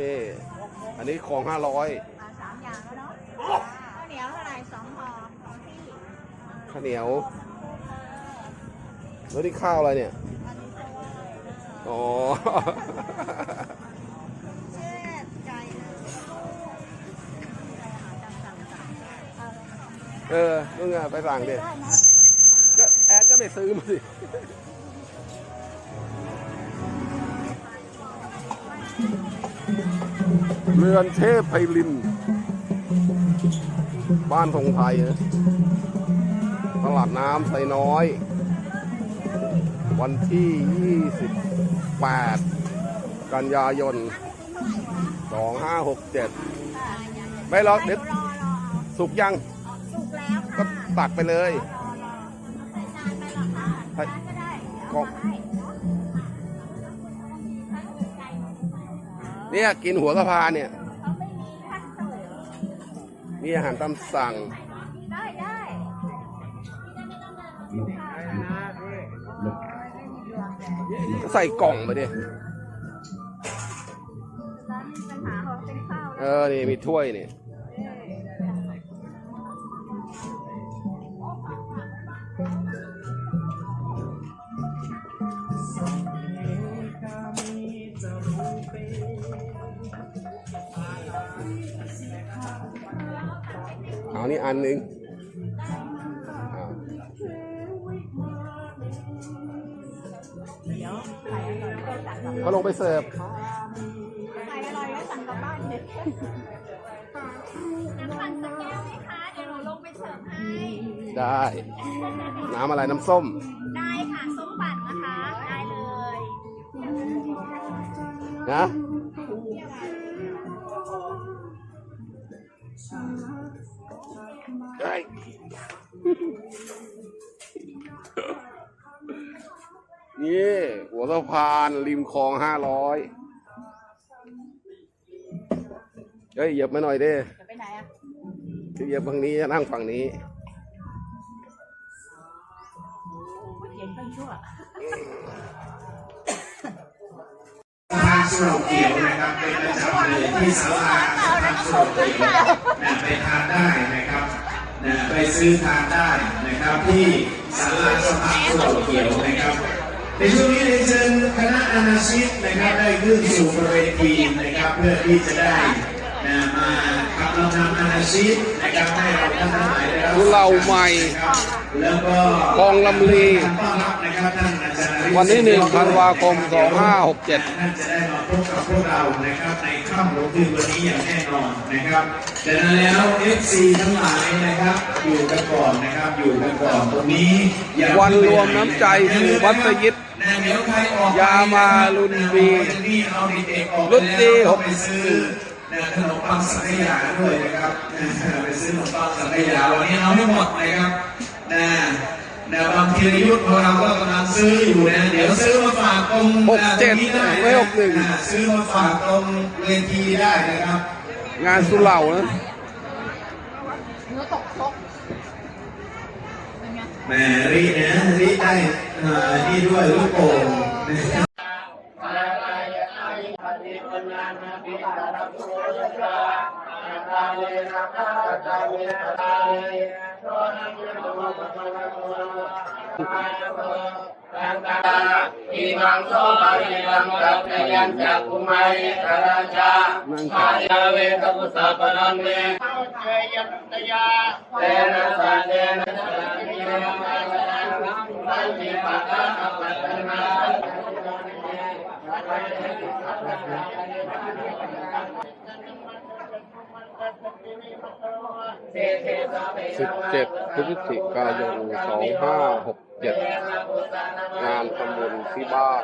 นี่อันนี้ของห้าร้อยอ่าสามอย่างแล้วเนาะข้าวเหนียวเท่าไหร่สองห่อสองที่ข้าวเหนียวแล้วนี่ข้าวอะไรเนี่ยอันนี้เพราะว่าอะไรนะอ๋อ เช่นไก่เลยอาหารตามสั่งสั่งเอาเออนู่นไงไปสั่งดิได้นะก็แอดก็ไปซื้อมาสิ เรือนเทพไพลิน บ้านทรงไทยนะตลาดน้ำไซน้อย วันที่ 28 กันยายน 2567ค่ะไม่หรอกเดี๋ยวรอรอเอาสุกยัง สุกแล้วก็ค่ะตักไปเลยรอรอใส่จานไปหรอคะจานก็ได้เดี๋ยวก็เอาให้ เนี่ยกินหัวสะพานเนี่ยเขาไม่มีขั้นเสิร์ฟมีอาหารตามสั่ง ได้ได้ก็ใส่กล่องไปดิร้านมีปัญหาของเป็นข้าวเออ นี่มีถ้วยนี่ เอานี่อันหนึ่งอ่าเดี๋ยวไข่อร่อยก็สั่งกลับก็ลงไปเสิร์ฟไข่อร่อยก็สั่งกลับบ้านเลยน้ำปั่นสักแก้วไหมคะ เดี๋ยวหนูลงไปเสิร์ฟให้ ได้ น้ำอะไรน้ำส้ม ได้ค่ะ ส้มปั่นนะคะ ได้เลย นะ ได้นี่หัวสะพานริมคลองห้าร้อยเฮ้ยเหยียบมาหน่อยดิจะไปไหนอะเหยียบฝั่งนี้นั่งฝั่งนี้เย็นเป็นชั่วทางสุโรเขียวนะครับเป็นประจำเลยที่ศาลาสถานสุโรเขียว นะไปทานได้นะครับนะไปซื้อทานได้นะครับ ที่ศาลาสถานสุโรเขียวนะครับ ในช่วงนี้เรียนเชิญคณะอนาชิตนะครับได้ขึ้นสู่บริเวณทีมนะครับ เพื่อที่จะได้นะมาขับลำนำอนาชิตนะครับให้เราท่านทั้งหลายได้รับผู้เหล่าใหม่นะครับแล้วก็คลองลำลีต้อนรับนะครับท่านอาจารย์ วันที่หนึ่งธันวาคมสองห้าหกเจ็ดท่านจะได้มาพบกับพวกเรานะครับในค่ำหรือคืนวันนี้อย่างแน่นอนนะครับดังนั้นแล้ว FC ทั้งหลายนะครับ อยู่กันก่อนนะครับอยู่กันก่อนตรงนี้อย่าวันรวมน้ำใจสู่วัดสยิดนะเดี๋ยวใครออกไปยามารุนบีเอาเด็กๆออกไปรุ่นดีแล้วหก ไปซื้อนะขนมปังสังขยาด้วยนะครับไปซื้อขนมปังสังขยาวันนี้เอาไม่หมดนะครับนะ นะบางทียุทธ์ของเราก็กำลังซื้ออยู่นะ เดี๋ยวซื้อมาฝากตรงหกเจ็ดตรงนี้ได้ไม่หกหนึ่งะซื้อมาฝากตรงเวทีได้นะครับ งานสุเหร่านะเนื้อตกซกเป็นไงแหมรีนะรีได้เอ่อนี่ด้วยลูกโป่ง นะอิมังโสปะริลังกัปยัญจักกุมัยตราชาขายาเวทกุสะปนันเมเจยันตยาเตนะสะเตนะสะเตนะสะสันติปัตตะปัตตนา สิบเจ็ดพฤศจิกายนสองห้าหกเจ็ดงานทำบุญที่บ้าน